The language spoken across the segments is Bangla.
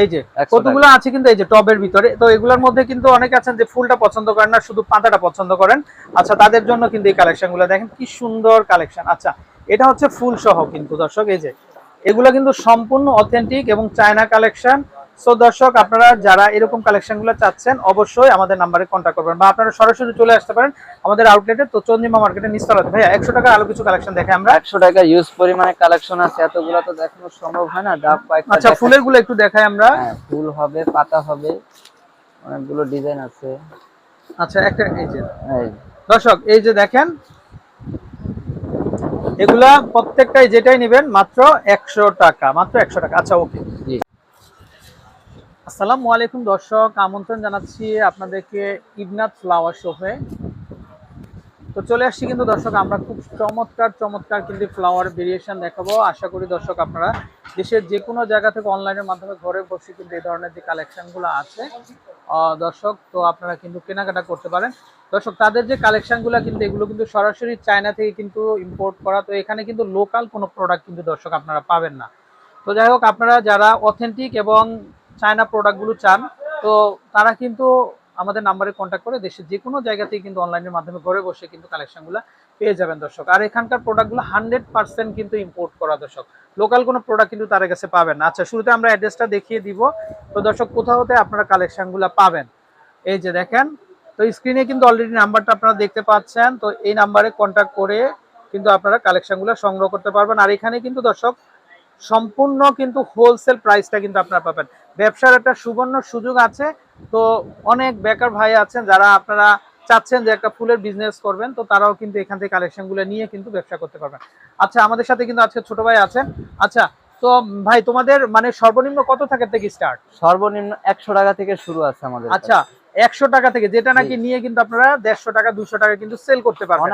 এই যে কতগুলো আছে কিন্তু এই যে টবের ভিতরে? তো এগুলোর মধ্যে কিন্তু অনেকে আছেন যে ফুলটা পছন্দ করেন না শুধু পাতাটা পছন্দ করেন। আচ্ছা তাদের জন্য কিন্তু এই কালেকশনগুলো দেখেন কি সুন্দর কালেকশন আচ্ছা এটা হচ্ছে ফুল সহ কিন্তু দর্শক এই যে। এগুলো কিন্তু সম্পূর্ণ অথেন্টিক এবং চায়না কালেকশন সো দর্শক আপনারা যারা এরকম কালেকশনগুলো চাচ্ছেন অবশ্যই আমাদের নাম্বারে কন্ট্যাক্ট করবেন। বা আপনারা সরাসরি চলে আসতে পারেন আমাদের আউটলেটে তো চন্দ্রিমা মার্কেটে নিস্তলাতে। ভাইয়া একশো টাকা আরও কিছু কালেকশন দেখে আমরা। একশো টাকা ইউজ পরিমাণে কালেকশন আছে এতগুলো তো দেখানো সম্ভব হয় না। ডাব কয়েকটা আচ্ছা ফুলেরগুলো একটু দেখাই আমরা। হ্যাঁ ফুল হবে পাতা হবে অনেকগুলো ডিজাইন আছে। আচ্ছা একটা এই যে। দর্শক এই যে দেখেন এগুলা প্রত্যেকটাই যেটাই নেবেন মাত্র একশো টাকা মাত্র একশো টাকা। আচ্ছা ওকে জি। আসসালামু আলাইকুম দর্শক, আমন্ত্রণ জানাচ্ছি আপনাদেরকে ইবনাথ ফ্লাওয়ার শপে তো। চলে আসছি কিন্তু দর্শক, আমরা খুব চমৎকার চমৎকার কিন্তু ফ্লাওয়ার ভেরিয়েশন দেখাবো। আশা করি দর্শক আপনারা দেশের যে কোনো জায়গা থেকে অনলাইনের মাধ্যমে ঘরে বসে কিন্তু এই ধরনের যে কালেকশনগুলো আছে দর্শক, তো আপনারা কিন্তু কেনাকাটা করতে পারেন। দর্শক, তাদের যে কালেকশনগুলো কিন্তু, এগুলো কিন্তু সরাসরি চায়না থেকে কিন্তু ইম্পোর্ট করা। তো এখানে কিন্তু লোকাল কোনো প্রোডাক্ট কিন্তু দর্শক আপনারা পাবেন না। তো যাই হোক, আপনারা যারা অথেন্টিক এবং চায়না প্রোডাক্টগুলো চান, তো তারা কিন্তু আমাদের নাম্বারে কন্ট্যাক্ট করে দেশের যে কোনো জায়গাতেই কিন্তু অনলাইনের মাধ্যমে ঘরে বসে কিন্তু কালেকশনগুলো পেয়ে যাবেন দর্শক। আর এখানকার প্রোডাক্টগুলো হান্ড্রেড পার্সেন্ট কিন্তু ইম্পোর্ট করা দর্শক। লোকাল কোনো প্রোডাক্ট কিন্তু তাদের কাছে পাবেন না। আচ্ছা শুরুতে আমরা অ্যাড্রেসটা দেখিয়ে দিব। তো দর্শক কোথাও হতে আপনারা কালেকশনগুলো পাবেন? এই যে দেখেন, তো স্ক্রিনে কিন্তু অলরেডি নাম্বারটা আপনারা দেখতে পাচ্ছেন। তো এই নাম্বারে কন্ট্যাক্ট করে কিন্তু আপনারা কালেকশনগুলো সংগ্রহ করতে পারবেন। আর এখানে কিন্তু দর্শক সম্পূর্ণ কিন্তু হোলসেল প্রাইসটা কিন্তু আপনারা পাবেন। ব্যবসার একটা সুবর্ণ সুযোগ আছে। তো অনেক বেকার ভাই আছেন যারা আপনারা চাচ্ছেন যে একটা ফুলের বিজনেস করবেন তো তারাও কিন্তু এখান থেকে কালেকশনগুলো নিয়ে কিন্তু ব্যবসা করতে পারবেন। আচ্ছা আমাদের সাথে কিন্তু আজকে ছোট ভাই আছেন। আচ্ছা তো ভাই তোমাদের মানে সর্বনিম্ন কত টাকা থেকে স্টার্ট সর্বনিম্ন একশো টাকা থেকে শুরু আছে আমাদের। আচ্ছা একশো টাকা থেকে যেটা নাকি নিয়ে কিন্তু আপনারা দেড়শো টাকা দুশো টাকা কিন্তু সেল করতে পারবেন।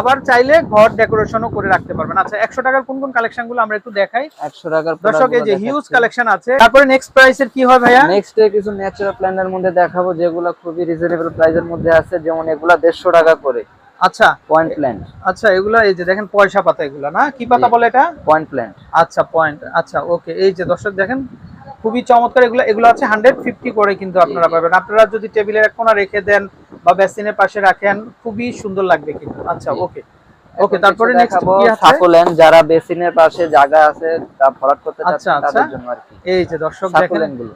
আবার চাইলে ঘর ডেকোরেশনও করে রাখতে পারবেন। আচ্ছা একশো টাকার কোন কোন কালেকশনগুলো আমরা একটু দেখাই। একশো টাকার দর্শক এই যে হিউজ কালেকশন আছে। তারপরে নেক্সট প্রাইসের কি হয় ভাইয়া? নেক্সট কিছু ন্যাচারাল প্ল্যান্টের মধ্যে দেখাবো যেগুলো খুবই রিজনেবল প্রাইসের মধ্যে আছে যেমন এগুলা দেড়শো টাকা করে। আচ্ছা। পয়েন্ট প্ল্যান্ট আচ্ছা এগুলা এই যে দেখেন পয়সা পাতা এগুলা না? কি পাতা বলে এটা? পয়েন্ট প্ল্যান্ট আচ্ছা পয়েন্ট আচ্ছা ওকে এই যে দর্শক দেখেন খুবই চমৎকার। এগুলো এগুলো আছে হান্ড্রেড ফিফটি করে কিন্তু আপনারা পাবেন। আপনারা যদি টেবিলের এক কোণা রেখে দেন বা বেসিনের পাশে রাখেন খুবই সুন্দর লাগবে কিন্তু। আচ্ছা ওকে ওকে তারপরে নেক্সট কি আছে? সাকুলেন যারা বেসিনের পাশে জায়গা আছে তা ভরাট করতে আচ্ছা, চাচ্ছেন আচ্ছা। তাদের জন্য আর কি। এই যে দর্শক দেখেন। গুলো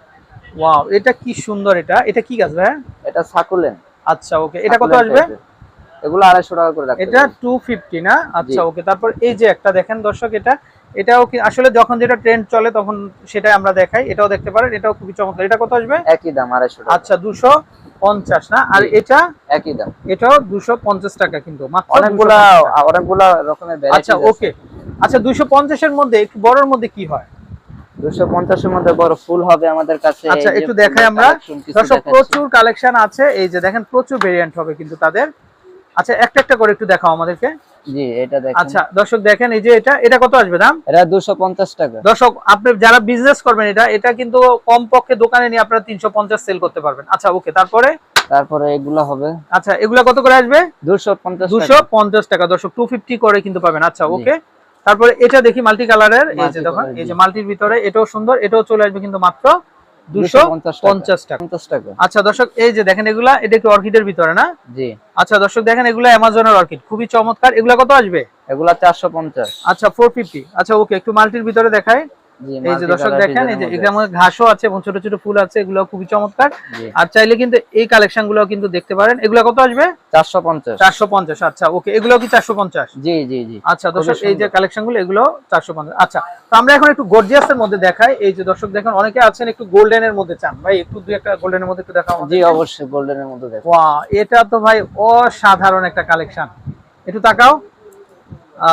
ওয়াও এটা কি সুন্দর এটা। এটা কি গাছ ভাই এটা সাকুলেন। আচ্ছা ওকে এটা কত আসবে? এগুলো আড়াইশো টাকা করে রাখতে এটা পারবেন। টু ফিফটি না? আচ্ছা ওকে তারপর এই যে একটা দেখেন দর্শক এটা এটাও কি আসলে যখন যেটা ট্রেন্ড চলে তখন সেটাই আমরা দেখাই। এটাও দেখতে পারেন। এটাও খুবই চমৎকার। এটা কত আসবে? একই দাম আড়াইশো আচ্ছা দুশো পঞ্চাশ না? আর এটা? একই দাম। এটাও দুশো পঞ্চাশ টাকা কিন্তু। মাত্র অনেকগুলা অনেকগুলা রকমের আচ্ছা ওকে। আচ্ছা দুশো পঞ্চাশের মধ্যে একটু বড়র মধ্যে কি হয়? দুশো পঞ্চাশের মধ্যে বড় ফুল হবে আমাদের কাছে। আচ্ছা একটু দেখাই আমরা। দর্শক প্রচুর কালেকশন আছে। এই যে দেখেন প্রচুর ভেরিয়েন্ট হবে কিন্তু তাদের। আচ্ছা একটা একটা করে একটু দেখাও আমাদেরকে। জি এটা দেখেন। আচ্ছা দর্শক দেখেন এই যে এটা এটা কত আসবে দাম? এটা দুশো পঞ্চাশ টাকা। দর্শক আপনি যারা বিজনেস করবেন এটা এটা কিন্তু কম পক্ষে দোকানে নিয়ে আপনারা তিনশো পঞ্চাশ সেল করতে পারবেন। আচ্ছা ওকে তারপরে? তারপরে এগুলো হবে। আচ্ছা এগুলা কত করে আসবে? দুশো পঞ্চাশ দুশো পঞ্চাশ টাকা দর্শক টু ফিফটি করে কিন্তু পাবেন। আচ্ছা ওকে তারপরে এটা দেখি মাল্টি কালারের এই যে Multi দেখুন colour, এই যে মাল্টির ভিতরে এটাও সুন্দর এটাও চলে আসবে কিন্তু মাত্র দুশো পঞ্চাশ টাকা। পঞ্চাশ টাকা। আচ্ছা দর্শক এই যে দেখেন এগুলা এটা একটু অর্কিডের ভিতরে না? জি। আচ্ছা দর্শক দেখেন এগুলা অ্যামাজনের অর্কিড খুবই চমৎকার। এগুলা কত আসবে? এগুলা চারশো পঞ্চাশ। আচ্ছা ফোর ফিফটি আচ্ছা ওকে একটু মাল্টির ভিতরে দেখায় এই যে দর্শক দেখেন এই যে এর মধ্যে ঘাসও আছে এবং ছোট ছোট ফুল আছে এগুলো খুবই চমৎকার। আর চাইলে কিন্তু এই কালেকশনগুলো কিন্তু দেখতে পারেন। এগুলো কত আসবে? চারশো পঞ্চাশ। চারশো পঞ্চাশ আচ্ছা ওকে এগুলো কি চারশো পঞ্চাশ? জি জি জি। আচ্ছা দর্শক এই যে কালেকশনগুলো এগুলো চারশো পঞ্চাশ। আচ্ছা তো আমরা এখন একটু গর্জিয়াস এর মধ্যে দেখাই। এই যে দর্শক দেখেন অনেকে আছেন একটু গোল্ডেন এর মধ্যে চান। ভাই একটু দুই একটা গোল্ডেন এর মধ্যে একটু দেখাও জি অবশ্যই গোল্ডেনের মধ্যে দেখো ওয়া এটা তো ভাই অসাধারণ একটা কালেকশন একটু তাকাও।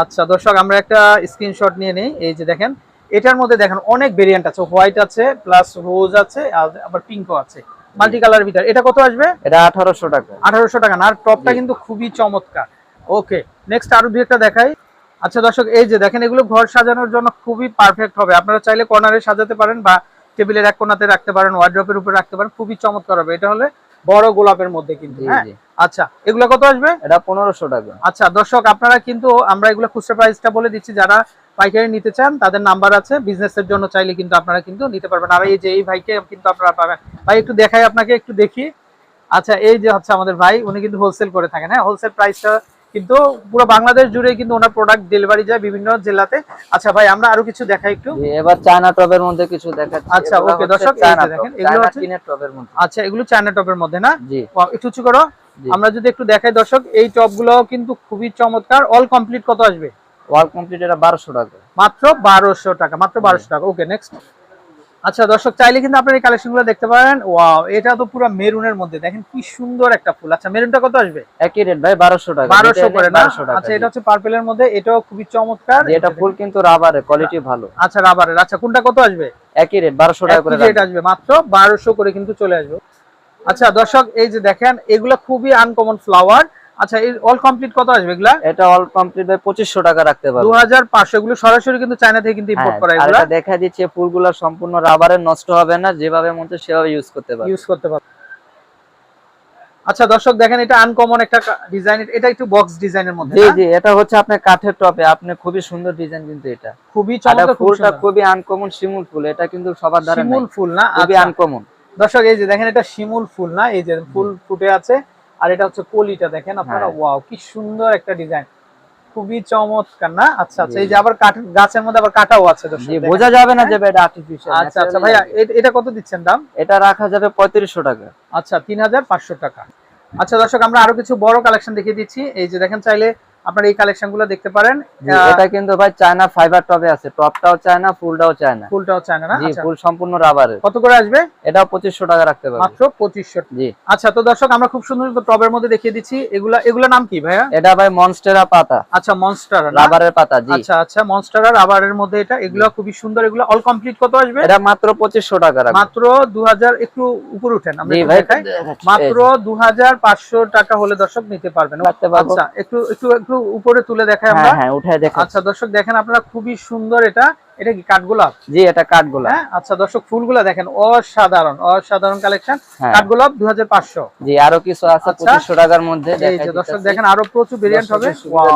আচ্ছা দর্শক আমরা একটা স্ক্রিনশট নিয়ে নেই। এই যে দেখেন এটার মধ্যে দেখেন অনেক ভেরিয়েন্ট আছে। হোয়াইট আছে প্লাস রোজ আছে আর আবার পিঙ্কও আছে। মাল্টি কালার ভিতরে। এটা কত আসবে? এটা আঠারোশো টাকা। আঠারোশো টাকা না? আর টপটা কিন্তু খুবই চমৎকার। ওকে নেক্সট আরও দুই একটা দেখাই। আচ্ছা দর্শক এই যে দেখেন এগুলো ঘর সাজানোর জন্য খুবই পারফেক্ট হবে। আপনারা চাইলে কর্নারে সাজাতে পারেন বা টেবিলের এক কোণাতে রাখতে পারেন ওয়ার্ড্রপের উপরে রাখতে পারেন। খুবই চমৎকার হবে। এটা হলে বড় গোলাপের মধ্যে কিন্তু হ্যাঁ? আচ্ছা এগুলো কত আসবে? এটা পনেরোশো টাকা। আচ্ছা দর্শক আপনারা কিন্তু আমরা এগুলো খুচরা প্রাইসটা বলে দিচ্ছি যারা পাইকারি নিতে চান তাদের নাম্বার আছে বিজনেসের জন্য চাইলে কিন্তু আপনারা কিন্তু নিতে পারবেন। আর এই যে এই ভাইকে কিন্তু আপনারা পাবেন। ভাই একটু দেখাই আপনাকে একটু দেখি। আচ্ছা এই যে হচ্ছে আমাদের ভাই উনি কিন্তু হোলসেল করে থাকেন। হ্যাঁ হোলসেল প্রাইসটা কিন্তু পুরো বাংলাদেশ জুড়ে কিন্তু ওনার প্রোডাক্ট ডেলিভারি যায় বিভিন্ন জেলাতে। আচ্ছা ভাই আমরা আরও কিছু দেখাই একটু। এবার চায়না টবের মধ্যে কিছু দেখাচ্ছি। আচ্ছা, হচ্ছে দর্শক, চায়না দেখেন, এগুলো চায়না টবের মধ্যে। আচ্ছা এগুলো চায়না টপের মধ্যে না? জি। একটু উঁচু করো। আমরা যদি একটু দেখাই দর্শক এই টপগুলো কিন্তু খুবই চমৎকার। অল কমপ্লিট কত আসবে? ওয়াল কমপ্লিট এটা বারোশো টাকা। মাত্র বারোশো টাকা মাত্র বারোশো টাকা। ওকে নেক্সট আচ্ছা দর্শক চাইলে কিন্তু আপনার এই কালেকশনগুলো দেখতে পারেন। ওয়াও এটা তো পুরো মেরুনের মধ্যে। দেখেন কি সুন্দর একটা ফুল। আচ্ছা মেরুনটা কত আসবে? একই রেট ভাই বারোশো টাকা। বারোশো করে না? 1200 টাকা। আচ্ছা এটা হচ্ছে পার্পেলের মধ্যে। এটাও খুবই চমৎকার। এটা ফুল কিন্তু রাবারের কোয়ালিটি ভালো। আচ্ছা রাবারের আচ্ছা কোনটা কত আসবে? একই রেট বারোশো টাকা করে এটা আসবে। মাত্র বারোশো করে কিন্তু চলে আসবে। আচ্ছা দর্শক এই যে দেখেন এগুলা খুবই আনকমন ফ্লাওয়ার আচ্ছা এই অল কমপ্লিট কত আসবে এগুলা? এটা অল কমপ্লিট ভাই পঁচিশশো টাকা রাখতে হাজার পাঁচশো এগুলো সরাসরি কিন্তু চায়না থেকে কিন্তু ইম্পোর্ট করা হ্যাঁ, আর দেখা দিচ্ছে ফুলগুলো সম্পূর্ণ রাবারের নষ্ট হবে না যেভাবে মন চায় সেভাবে ইউজ করতে পারবে। ইউজ করতে পারবে। আচ্ছা দর্শক দেখেন এটা আনকমন একটা ডিজাইন এটা একটু বক্স ডিজাইনের মধ্যে জি জি এটা হচ্ছে আপনার কাঠের টপে আপনি খুবই সুন্দর ডিজাইন কিন্তু এটা। খুবই চমৎকার ফুলটা খুবই আনকমন শিমুল ফুল এটা কিন্তু সবার দ্বারা। শিমুল ফুল না? খুবই আচ্ছা। আনকমন দর্শক এই যে দেখেন এটা শিমুল ফুল না? এই যে ফুল ফুটে আছে। আর এটা হচ্ছে কলিটা দেখেন আপনারা? হ্যাঁ। ওয়াও কি সুন্দর একটা ডিজাইন। খুবই চমৎকার না? আচ্ছা আচ্ছা এই যে আবার কাঠ গাছের মধ্যে আবার কাটাও আছে বোঝা যাবে না যে ভাই এটা আর্টিফিশিয়াল আচ্ছা আচ্ছা ভাইয়া এটা কত দিচ্ছেন দাম? এটা রাখা যাবে পঁয়ত্রিশশো টাকা। আচ্ছা তিন হাজার পাঁচশো টাকা। আচ্ছা দর্শক আমরা আরও কিছু বড় কালেকশন দেখিয়ে দিচ্ছি। এই যে দেখেন চাইলে আপনারা এই কালেকশনগুলো দেখতে পারেন। এটা কিন্তু ভাই চায়না ফাইবার টবে আছে। টপটাও চায়না ফুলটাও চায়না ফুলটাও চায় না? জি আচ্ছা। ফুল সম্পূর্ণ রাবারের কত করে আসবে? এটাও পঁচিশশো টাকা রাখতে পারবে। মাত্র পঁচিশশো। জি। আচ্ছা তো দর্শক আমরা খুব সুন্দর টবের মধ্যে দেখিয়ে দিচ্ছি। এগুলা এগুলা নাম কি ভাইয়া? এটা ভাই মনস্টেরা পাতা। আচ্ছা মনস্টার রাবারের পাতা জি। আচ্ছা আচ্ছা মনস্টার আর আবারের মধ্যে এটা। এগুলো খুবই সুন্দর। এগুলো অল কমপ্লিট কত আসবে? এটা মাত্র পঁচিশশো টাকা রাখবে। মাত্র দু হাজার একটু উপরে উঠেন। আমরা মাত্র দু হাজার পাঁচশো টাকা হলে দর্শক নিতে পারবেন। আচ্ছা একটু একটু একটু উপরে তুলে দেখাই আমরা। হ্যাঁ হ্যাঁ উঠায় দেখা আচ্ছা দর্শক দেখেন আপনারা খুবই সুন্দর এটা। এটা কি কাঠগোলাপ? জি এটা কাঠগোলা হ্যাঁ আচ্ছা দর্শক ফুলগুলা দেখেন অসাধারণ অসাধারণ কালেকশন হ্যাঁ। কাঠগোলাপ দুই হাজার পাঁচশো। জি আরও কিছু আছে আচ্ছা। পঁচিশশো টাকার মধ্যে এই যে দর্শক দেখেন আরও প্রচুর ভেরিয়েন্ট হবে!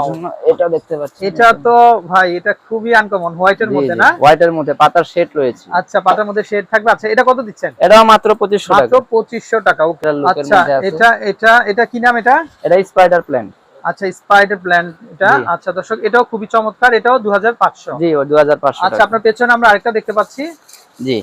জন্য এটা দেখতে পাচ্ছি। এটা তো ভাই এটা খুবই আনকমন হোয়াইটের মধ্যে না? হোয়াইটের মধ্যে পাতার শেড রয়েছে। আচ্ছা পাতার মধ্যে শেড থাকবে। আচ্ছা এটা কত দিচ্ছেন? এটাও মাত্র পঁচিশশো মাত্র টাকা। পঁচিশশো টাকা ওকে এটার look এর আচ্ছা এটা এটা এটা কি নাম এটা? এটা স্পাইডার প্ল্যান্ট আচ্ছা স্পাইডার প্ল্যান এটা। আচ্ছা দর্শক এটাও খুবই চমৎকার। এটাও দু হাজার পাঁচশো। জি ও দু হাজার পাঁচশো আচ্ছা আপনার পেছনে আমরা আরেকটা দেখতে পাচ্ছি। জি।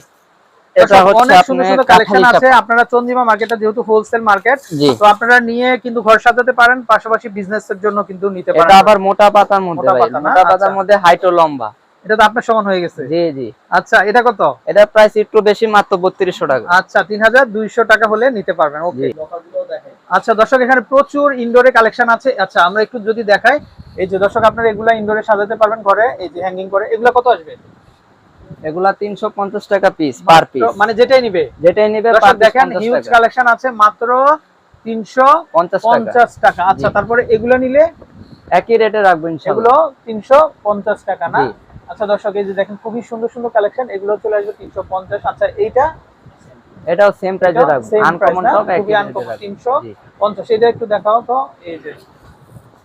এটা হচ্ছে অনেক সুন্দর আপনার কালেকশন আছে। আপনারা চন্দিমা মার্কেটটা যেহেতু হোলসেল মার্কেট তো আপনারা নিয়ে কিন্তু ঘর সাজাতে পারেন পাশাপাশি বিজনেসের জন্য কিন্তু নিতে এটা পারেন। আবার মোটা পাতার মধ্যে ভাই। মোটা পাতার আচ্ছা। মধ্যে হাইট ও লম্বা। এটা তো আপনার সমান হয়ে গেছে। জি জি। আচ্ছা এটা কত? এটা প্রাইস একটু বেশি মাত্র বত্রিশশো টাকা। আচ্ছা তিন হাজার দুইশো টাকা হলে নিতে পারবেন। ওকে আচ্ছা দর্শক এখানে প্রচুর ইনডোরে কালেকশন আছে। আচ্ছা আমরা একটু যদি দেখাই এই যে দর্শক আপনারা এগুলা ইনডোরে সাজাতে পারবেন ঘরে এই যে হ্যাঙ্গিং করে এগুলা কত আসবে? এগুলা টাকা পিস পার পিস মানে যেটাই নিবে। যেটাই নিবে পার দেখেন হিউজ কালেকশন আছে মাত্র তিনশো পঞ্চাশ টাকা। পঞ্চাশ টাকা। আচ্ছা তারপরে এগুলো নিলে একই রেটে রাখব ইনশাআল্লাহ এগুলো তিনশো পঞ্চাশ টাকা না। আচ্ছা দর্শক এই যে দেখেন খুবই সুন্দর সুন্দর কালেকশন এগুলো চলে আসবে তিনশো পঞ্চাশ। আচ্ছা এইটা? এটাও সেম প্রাইসে রাখব আনকমন টপ খুবই আনকমন uncommon, রাখব 300 জি। পঞ্চাশ। এটা একটু দেখাও তো এই যে।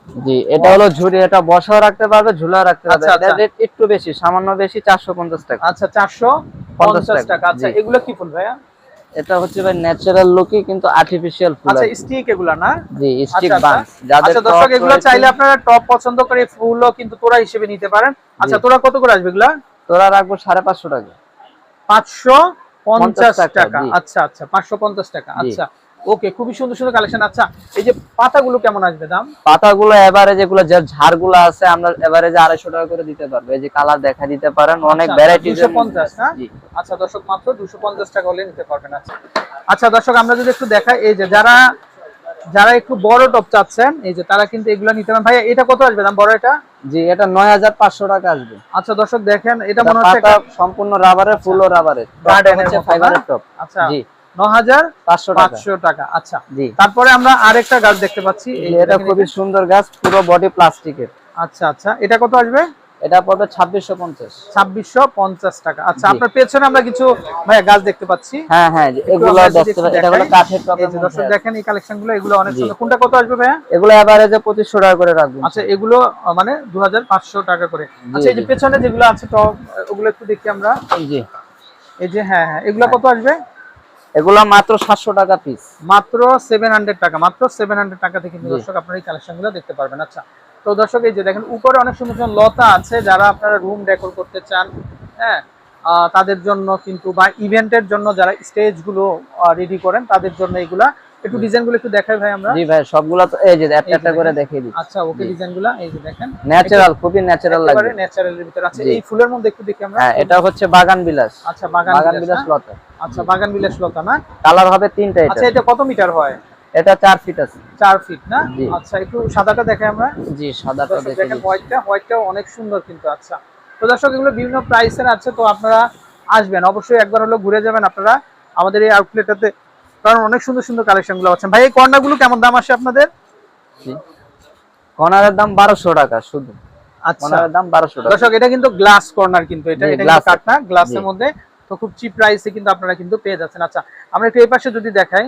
জি এটা হলো ঝুড়ি এটা বসাও রাখতে পারবে ঝুলা রাখতে পারবে। আচ্ছা, এটা আচ্ছা। রেট একটু বেশি সামান্য বেশি চারশো পঞ্চাশ টাকা। আচ্ছা চারশো পঞ্চাশ টাকা, টাকা। আচ্ছা এগুলো কি ফুল ভাইয়া? এটা হচ্ছে ভাই ন্যাচারাল লুকই কিন্তু আর্টিফিশিয়াল ফুল আচ্ছা স্টিক এগুলা না? জি স্টিক আচ্ছা, বান্স যাদের আচ্ছা দর্শক এগুলা চাইলে আপনারা টপ পছন্দ করে ফুলও কিন্তু তোরা হিসেবে নিতে পারেন। আচ্ছা তোরা কত করে আসবে এগুলা? তোরা রাখব সাড়ে পাঁচশো টাকা। পাঁচশো পঞ্চাশ টাকা, টাকা। আচ্ছা আচ্ছা পাঁচশো পঞ্চাশ টাকা। আচ্ছা ওকে খুবই সুন্দর সুন্দর কালেকশন আচ্ছা এই যে পাতাগুলো কেমন আসবে দাম? পাতাগুলো এভারেজ এগুলো যে ঝাড়গুলো আছে আমরা এভারেজে আড়াইশো টাকা করে দিতে পারব। এই যে কালার দেখা দিতে পারেন অনেক আচ্ছা, ভ্যারাইটিজ 250 না? আচ্ছা দর্শক মাত্র দুশো পঞ্চাশ টাকা হলে নিতে পারবেন। আচ্ছা আচ্ছা দর্শক আমরা যদি একটু দেখাই এই যে যারা যারা একটু বড় টপ চাচ্ছেন এই যে তারা কিন্তু এগুলো নিতে পারেন। ভাইয়া এটা কত আসবে দাম বড় এটা? জি এটা নয় হাজার পাঁচশো টাকা আসবে। আচ্ছা দর্শক দেখেন এটা মনে হচ্ছে সম্পূর্ণ রাবারের ফুল রাবারের হচ্ছে ফাইবারের টপ আচ্ছা। জি। ন হাজার পাঁচশো টাকা। পাঁচশো টাকা আচ্ছা। জি। তারপরে আমরা আরেকটা গাছ দেখতে পাচ্ছি। এটা খুবই সুন্দর গাছ পুরো বডি প্লাস্টিকের আচ্ছা আচ্ছা। এটা কত আসবে? এটা পড়বে ছাব্বিশশো পঞ্চাশ। ছাব্বিশশো পঞ্চাশ টাকা। আচ্ছা আপনার পেছনে আমরা কিছু ভাইয়া গাছ দেখতে পাচ্ছি। হ্যাঁ হ্যাঁ এগুলো দেখতে এটা হলো কাঠের দর্শক দেখেন এই কালেকশনগুলো এগুলো অনেক সুন্দর। কোনটা কত আসবে ভাইয়া? এগুলো এভারেজে পঁচিশশো টাকা করে রাখবেন। আচ্ছা এগুলো মানে দু হাজার পাঁচশো টাকা করে। আচ্ছা এই যে পেছনে যেগুলো আছে টপ ওগুলো একটু দেখি আমরা। জি। এই যে হ্যাঁ হ্যাঁ এগুলো কত আসবে? এগুলো মাত্র সাতশো টাকা পিস মাত্র সেভেন হান্ড্রেড টাকা মাত্র সেভেন হান্ড্রেড থেকে দর্শক আপনার এই কালেকশনগুলো দেখতে পারবেন। আচ্ছা তো দর্শক এই যে দেখেন উপরে অনেক সুন্দর সুন্দর লতা আছে যারা আপনারা রুম ডেকোর করতে চান হ্যাঁ আহ, তাদের জন্য কিন্তু বা ইভেন্টের জন্য যারা স্টেজগুলো রেডি করেন তাদের জন্য এগুলা একটু ডিজাইনগুলো একটু দেখাই ভাই আমরা। জি ভাই সবগুলো তো এই যে একটা একটা করে। দেখিয়ে দিচ্ছি। আচ্ছা ওকে ডিজাইনগুলা এই যে দেখেন। ন্যাচারাল খুবই ন্যাচারাল একেবারে লাগবে। ন্যাচারালের ভিতরে আচ্ছা জি। এই ফুলের মধ্যে একটু দেখি আমরা। হ্যাঁ এটা হচ্ছে বাগান বিলাস। আচ্ছা বাগান বাগান বিলাস লতা। আচ্ছা বাগান বিলাস লতা না? কালার হবে তিনটা এটা আচ্ছা এটা। কত মিটার হয়? এটা চার ফিট আছে। চার ফিট না? আচ্ছা একটু সাদাটা দেখাই আমরা। জি সাদাটা দেখেন। হোয়াইটটা হোয়াইটটাও অনেক সুন্দর কিন্তু আচ্ছা। তো দর্শক এগুলো বিভিন্ন প্রাইসের আছে তো আপনারা আসবেন। অবশ্যই একবার হলো ঘুরে যাবেন আপনারা। আমাদের এই আউটলেটটাতে কারণ অনেক সুন্দর সুন্দর কালেকশনগুলো পাচ্ছেন। ভাই এই কর্নারগুলো কেমন দাম আসে আপনাদের। কর্নারের দাম বারোশো টাকা শুধু। আচ্ছা। কর্নারের দাম বারোশো টাকা। দর্শক এটা কিন্তু গ্লাস কর্নার কিন্তু এটা এটা কাঠ না গ্লাসের মধ্যে। তো খুব চিপ প্রাইসে কিন্তু আপনারা কিন্তু পেয়ে যাচ্ছেন। আচ্ছা আমরা একটু এই পাশে যদি দেখাই।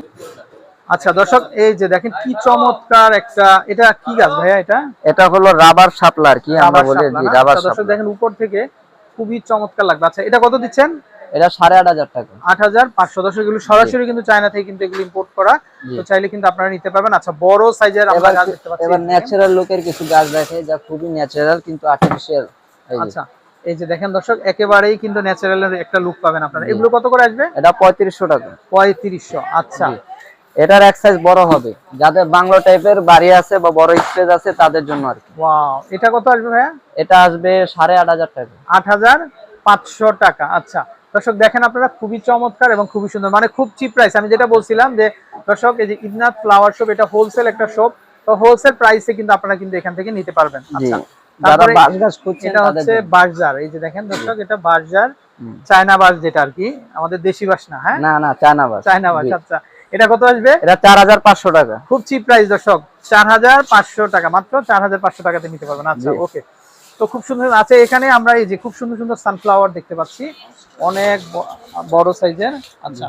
আচ্ছা দর্শক এই যে দেখেন কি চমৎকার একটা এটা কি গাছ ভাইয়া এটা? এটা হলো রাবার কি আমরা রাবার বলি? শাপলা জি না? রাবার আচ্ছা, শাপলা। দেখেন উপর থেকে খুবই চমৎকার লাগবে আচ্ছা এটা কত দিচ্ছেন? এটা সাড়ে আট হাজার টাকা। আট হাজার পাঁচশো দর্শক এগুলো সরাসরি কিন্তু চায়না থেকে কিন্তু এগুলো ইম্পোর্ট করা। তো চাইলে কিন্তু আপনারা নিতে পারবেন। আচ্ছা বড় সাইজের আমরা গাছ দেখতে পাচ্ছি এবার ন্যাচারাল লুকের কিছু গাছ দেখে যা খুবই ন্যাচারাল কিন্তু আর্টিফিশিয়াল আচ্ছা এই যে দেখেন দর্শক একেবারেই কিন্তু ন্যাচারালের একটা লুক পাবেন আপনারা। এগুলো কত করে আসবে? এটা পঁয়ত্রিশশো টাকা। পঁয়ত্রিশশো আচ্ছা। এটার এক সাইজ বড় হবে। যাদের বাংলো টাইপের বাড়ি আছে বা বড় স্পেস আছে তাদের জন্য আর কি। ওয়াও এটা কত আসবে ভাইয়া? এটা আসবে সাড়ে আট হাজার টাকা। আট হাজার পাঁচশো টাকা আচ্ছা। দর্শক দেখেন আপনারা খুবই চমৎকার এবং খুবই সুন্দর। মানে খুব চিপ প্রাইস আমি যেটা বলছিলাম যে দর্শক এই যে ইদনাথ ফ্লাওয়ার শপ এটা হোলসেল একটা শপ তো হোলসেল প্রাইসে কিন্তু আপনারা কিন্তু এখান থেকে নিতে পারবেন। আচ্ছা। এটা হচ্ছে। এই যে দেখেন দর্শক এটা বার্জার চায়না বাস যেটা আর কি। আমাদের দেশি বাস না হ্যাঁ? না না চায়না বাস চায়না বাস আচ্ছা। এটা কত আসবে? এটা চার হাজার পাঁচশো টাকা। খুব চিপ প্রাইস দর্শক। চার হাজার পাঁচশো টাকা। মাত্র চার হাজার পাঁচশো টাকাতে নিতে পারবেন। আচ্ছা ওকে তো খুব সুন্দর আছে এখানে আমরা এই যে খুব সুন্দর সুন্দর সানফ্লাওয়ার দেখতে পাচ্ছি। অনেক বড় সাইজের আচ্ছা।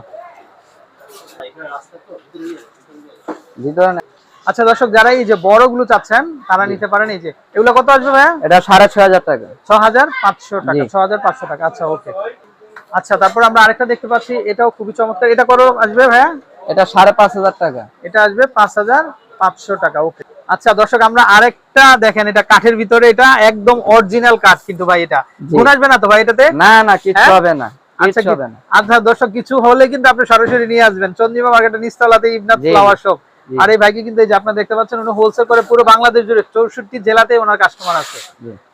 আচ্ছা দর্শক যারা এই যে বড়গুলো চাচ্ছেন তারা নিতে পারেন এই যে এগুলো কত আসবে ভাইয়া? এটা সাড়ে ছয় হাজার টাকা। ছ হাজার পাঁচশো টাকা ছ হাজার পাঁচশো টাকা আচ্ছা ওকে। আচ্ছা তারপর আমরা আরেকটা দেখতে পাচ্ছি এটাও খুবই চমৎকার। এটা করো আসবে ভাইয়া? এটা সাড়ে পাঁচ হাজার টাকা। এটা আসবে পাঁচ হাজার পাঁচশো টাকা ওকে। আচ্ছা দর্শক আমরা আরেকটা দেখেন এটা কাঠের ভিতরে এটা একদম অরিজিনাল কাঠ কিন্তু ভাই এটা। গুণ আসবে না তো ভাই এটাতে? না না কিচ্ছু হ্যাঁ? হবে না আচ্ছা হবে না। আচ্ছা দর্শক কিছু হলে কিন্তু আপনি সরাসরি নিয়ে আসবেন। চন্দ্রিমা মার্কেটের নিচতলাতে ইবনাথ ফ্লাওয়ার শপ আর এই ভাইকে কিন্তু এই যে আপনারা দেখতে পাচ্ছেন উনি হোলসেল করে পুরো বাংলাদেশ জুড়ে চৌষট্টি জেলাতে ওনার কাস্টমার আছে।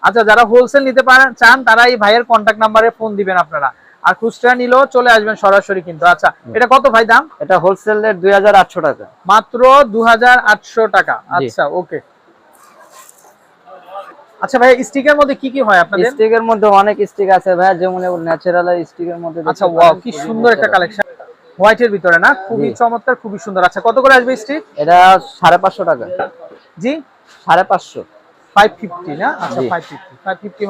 আচ্ছা যারা হোলসেল নিতে পারেন চান তারা এই ভাইয়ের কন্ট্যাক্ট নাম্বারে ফোন দিবেন আপনারা। আর খুচরা নিলেও চলে আসবেন সরাসরি কিন্তু। আচ্ছা এটা কত ভাই দাম? এটা হোলসেল রেট দুই হাজার আটশো টাকা। মাত্র দুহাজার আটশো টাকা। আচ্ছা ওকে। আচ্ছা ভাই স্টিকের মধ্যে কি কি হয় আপনাদের? স্টিকের মধ্যে অনেক স্টিক আছে ভাই যেমন ন্যাচারাল স্টিকের মধ্যে আচ্ছা ওয়াও কি সুন্দর একটা। কালেকশন হোয়াইটের ভিতরে না? খুবই চমৎকার খুবই সুন্দর। আচ্ছা কত করে আসবে স্টিক এটা সাড়ে পাঁচশো টাকা। জি? সাড়ে পাঁচশো। পাঁচশো ফাইভ ফিফটি না? আচ্ছা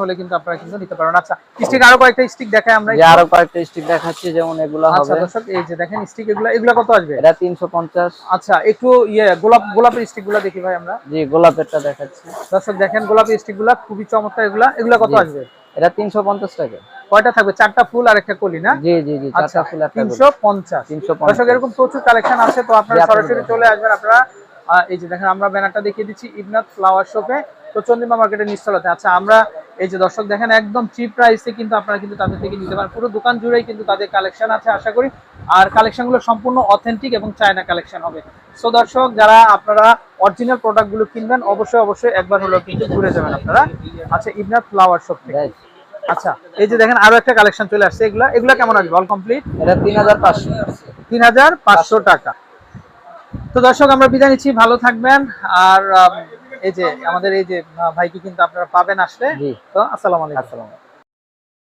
হলে কিন্তু আপনারা কিন্তু নিতে আচ্ছা স্টিক আরও কয়েকটা স্টিক দেখাই আমরা আরও কয়েকটা স্টিক দেখাচ্ছি যেমন এগুলো আচ্ছা দর্শক এই যে দেখেন স্টিক এগুলো এগুলো কত আসবে? এটা তিনশো পঞ্চাশ। আচ্ছা একটু ইয়ে গোলাপ গোলাপের স্টিকগুলা দেখি ভাই আমরা। জি গোলাপেরটা দেখাচ্ছি। দর্শক দেখেন গোলাপি স্টিক খুবই চমৎকার এগুলা। এগুলা কত আসবে? এটা তিনশো পঞ্চাশ টাকা। কয়টা থাকবে? চারটা ফুল আর একটা কলি না? জি জি জি আচ্ছা চারটা ফুল একটা তিনশো পঞ্চাশ। তিনশো দর্শক পঞ্চাশ এরকম প্রচুর কালেকশন আছে তো আপনারা সরাসরি চলে আসবেন। আপনারা এই যে দেখেন আমরা ব্যানারটা দেখিয়ে দিচ্ছি ইবনাথ ফ্লাওয়ার শপে তো চন্দ্রিমা মার্কেটের নিশ্চলতে আচ্ছা আমরা এই যে দর্শক দেখেন একদম চিপ প্রাইসে কিন্তু আপনারা কিন্তু তাদের থেকে নিতে পারেন। পুরো দোকান জুড়েই কিন্তু তাদের কালেকশন আছে আশা করি। আর কালেকশনগুলো সম্পূর্ণ অথেন্টিক এবং চায়না কালেকশন হবে। সো দর্শক যারা আপনারা অরিজিনাল প্রোডাক্টগুলো কিনবেন অবশ্যই অবশ্যই একবার হলেও কিন্তু ঘুরে যাবেন আপনারা। আচ্ছা ইবনাথ ফ্লাওয়ার শপ থেকে। আচ্ছা এই যে দেখেন আরও একটা কালেকশন চলে আসছে। এগুলা এগুলা কেমন আসবে? অল কমপ্লিট এটা তিন হাজার পাঁচশো। তিন হাজার পাঁচশো টাকা। তো দর্শক আমরা বিদায় নিচ্ছি। ভালো থাকবেন। আর এই যে আমাদের এই যে ভাইকে কিন্তু আপনারা পাবেন আসলে তো আসসালাম আলাইকুম। আসসালাম